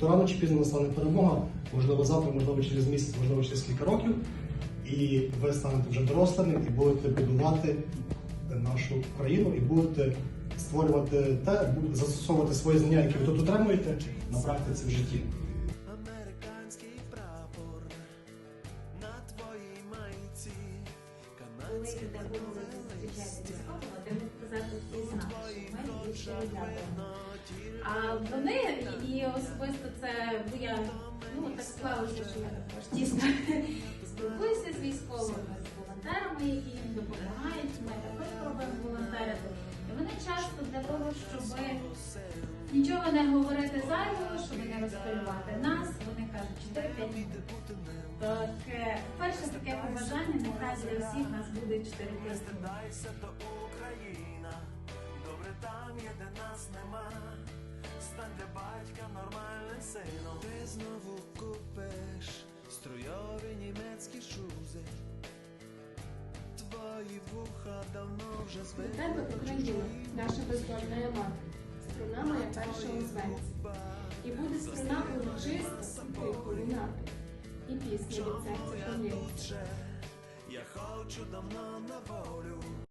То рано чи пізно настане перемога, можливо, завтра, можливо, через місяць, можливо, через кілька років. І ви станете вже дорослими і будете будувати нашу країну і будете створювати те, застосовувати свої знання, які ви тут отримуєте на практиці в житті. Американський прапор на твоїй майці, де ми сказати всі що ми більше дякуємо. А вони і особисто це, бо я ну так склалося, що я також тісно спілкуюся з військовими, з волонтерами, які їм допомагають. Ми також пробуємо волонтерити. І вони часто для того, щоб нічого не говорити зайвого, щоб не розпилювати нас, вони кажуть 4-5 минут. Таке перше таке побажання, нехай для всіх нас буде 4 тижні. Україна, добре там є, де нас нема. Сином. Ти знову купиш струйові німецькі шузи. Твої вуха давно вже До звикли. тебе, Україна, наша бездольна мати, струна моя перша озветься. І буде струна урочиста, і тихо лунати, і пісня від серця полється. Я хочу давно на волю.